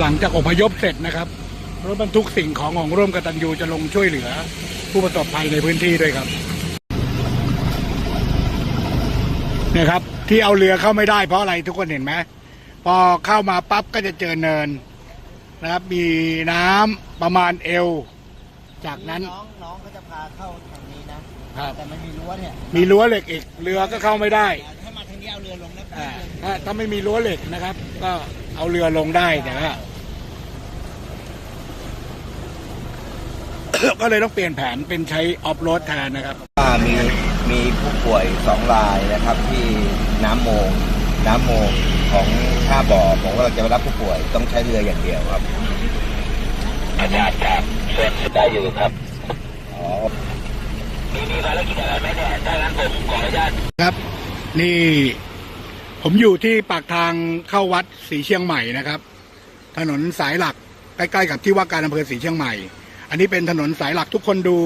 หลังจากอพยพเสร็จนะครับรถบรรทุกสิ่งของของร่วมกตัญญูจะลงช่วยเหลือ ผู้ประสบภัยในพื้นที่ด้วยครับเนี่ยครับ ที่เอาเรือเข้าไม่ได้เพราะอะไรทุกคนเห็นไหมพอเข้ามาปั๊บก็จะเจอเนินนะครับ มีน้ำประมาณเอว จากนั้นน้องน้องก็จะพาเข้าทางนี้นะครับแต่มันมีรั้วเนี่ยมีรั้วเหล็กอีกเรือก็เข้าไม่ได้ถ้ามาทางนี้เอาเรือลงแล้วอ่าถ้าถ้าไม่มีรั้วเหล็กนะครับ ก็ เอาเรือลงได้แต่ว่าก็เลยต้องเปลี่ยนแผนเป็นใช้ออฟโรดแทนนะครับว่ามีมีผู้ป่วยสองรายนะครับที่น้ำโมง น้ำโมงของท่าบ่อผมก็จะไปรับผู้ป่วยต้องใช้เรืออย่างเดียวครับอาจารย์ครับส่วนได้อยู่ครับอ๋อครับ นี่ ผมอยู่ที่ปากทางเข้าวัดศรีเชียงใหม่นะครับ ถนนสายหลักใกล้ๆกับที่ว่าการอำเภอศรีเชียงใหม่ อันนี้เป็นถนนสายหลักทุกคนดู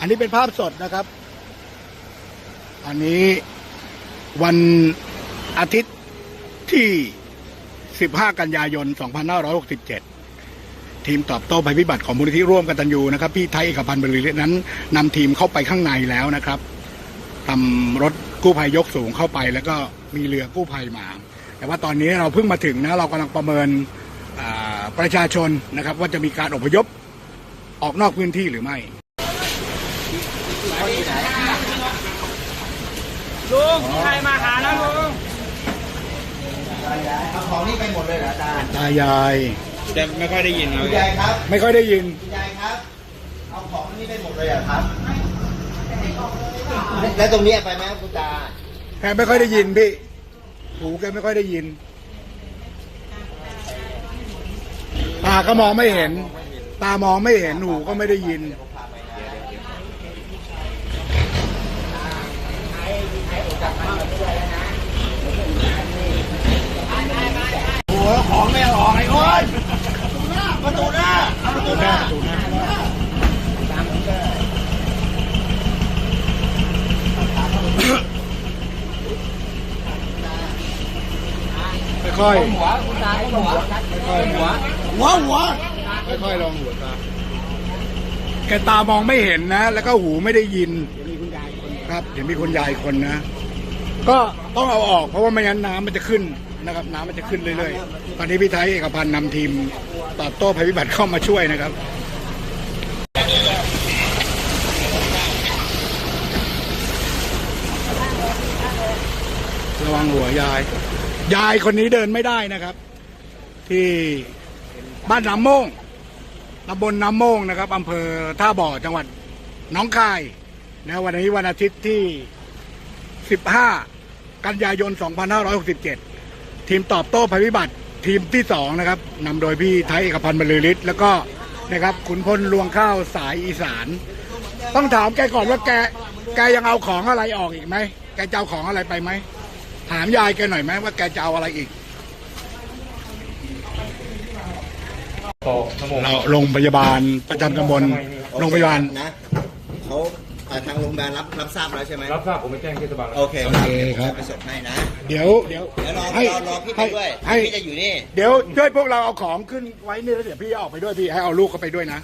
อันนี้เป็นภาพสดนะครับ อันนี้วันอาทิตย์ที่ 15 กันยายน 2567 ทีมตอบโต้ภัยพิบัติของมูลนิธิร่วมกันตันยูนะครับ พี่ไทยเอกพันธ์บริเรศนั้นนำทีมเข้าไปข้างในแล้วนะครับทำรถ กู้ภัยยกสูงเข้าไป แล้วก็มีเรือกู้ภัยมา แต่ว่าตอนนี้เราเพิ่งมาถึงนะเรากำลังประเมินอ่าประชาชนนะครับว่าจะมีการอพยพออกนอกพื้นที่หรือไม่ลุงใครมาหานะลุงเอาของนี่ไปหมดเลยเหรออาจารย์ตายายแต่ไม่ค่อยได้ยินเราคุณยายครับ ไม่ค่อยได้ยินคุณยายครับ เอาของนี่ไปหมดเลยเหรอครับ แล้วตรงนี้ไปไหมครับคุณตาแกไม่ค่อยได้ยินพี่ หูแกไม่ค่อยได้ยิน ตาก็มองไม่เห็น ตามองไม่เห็นหูก็ไม่ได้ยิน โอ้โหของไม่เอาออกไอ้คนประตูหน้าประตูหน้า ประตูหน้า ค่อยๆหัวคุณตาหัวค่อยๆหัวหัวหัวค่อยๆลองหัวตาแกตามองไม่เห็นนะ แล้วก็หูไม่ได้ยินครับเดี๋ยวมีคุณยายคนนะ ก็ต้องเอาออก เพราะว่าไม่งั้นน้ำมันจะขึ้นนะครับ น้ำมันจะขึ้นเรื่อยๆตอนนี้พี่ไทยเอกพันธ์นำทีมตอบโต้ภัยพิบัติเข้ามาช่วยนะครับระวังหัวยาย ยายคนนี้เดินไม่ได้นะครับ ที่บ้านน้ำโมงตำบลน้ำโมงนะครับอำเภอท่าบ่อจังหวัดหน้องคายนะวันนี้วันอาทิตย์ที่ 15 กันยายน 2567 ทีมตอบโต้ภัยพิบัติทีมที่สองนะครับนำโดยพี่ไทยเอกพันธ์บรรลือฤทธิ์แล้วก็นะครับขุนพลลวงข้าวสายอีสาน ต้องถามแกก่อนว่าแก แกยังเอาของอะไรออกอีกไหม แกจะเอาของอะไรไปไหม ถามยายแกหน่อยไหมว่าแกจะเอาอะไรอีก เราโรงพยาบาลประจำตำบลโรงพยาบาลนะเขาเอ่อทางโรงพยาบาลรับรับทราบแล้วใช่ไหมรับทราบผมไปแจ้งเทศบาลแล้วโอเคโอเคครับจะไปส่งให้นะเดี๋ยวเดี๋ยวเดี๋ยวรอให้รอรอพี่ไปให้ด้วยให้พี่จะอยู่นี่เดี๋ยวช่วยพวกเราเอาของขึ้นไว้นี่แล้วเดี๋ยวพี่เอาออกไปด้วยพี่ให้เอาลูกเข้าไปด้วยนะ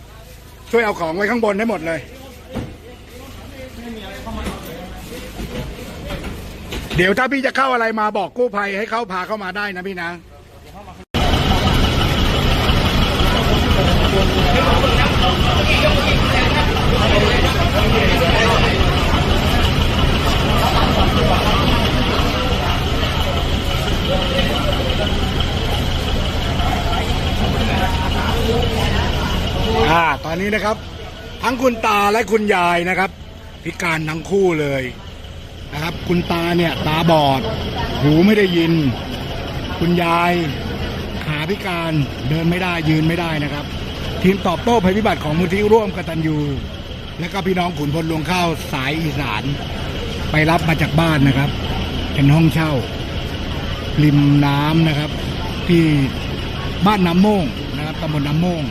ช่วยเอาของไว้ข้างบนให้หมดเลย เดี๋ยวถ้าพี่จะเข้าอะไรมาบอกกู้ภัยให้เขาพาเข้ามาได้นะพี่นะอ่าตอนนี้นะครับ ทั้งคุณตาและคุณยายนะครับ พิการทั้งคู่เลย นะครับ คุณตาเนี่ยตาบอด หูไม่ได้ยิน คุณยายขาพิการเดินไม่ได้ยืนไม่ได้นะครับ ทีมตอบโต้ภัยพิบัติของมูลที่ร่วมกตัญญูและก็พี่น้องขุนพลลวงข้าวสายอีสาน ไปรับมาจากบ้านนะครับ เป็นห้องเช่า ริมน้ำนะครับ ที่บ้านน้ำโม่งนะครับตำบลน้ำโม่ง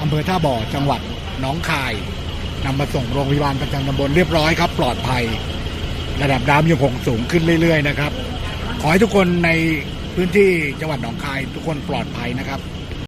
อำเภอท่าบ่อจังหวัดหนองคายนำมาส่งโรงพยาบาลประจำตำบลเรียบร้อยครับ ปลอดภัย ระดับน้ำยังคงสูงขึ้นเรื่อย ๆ นะครับ ขอให้ทุกคนในพื้นที่จังหวัดหนองคายทุกคนปลอดภัยนะครับ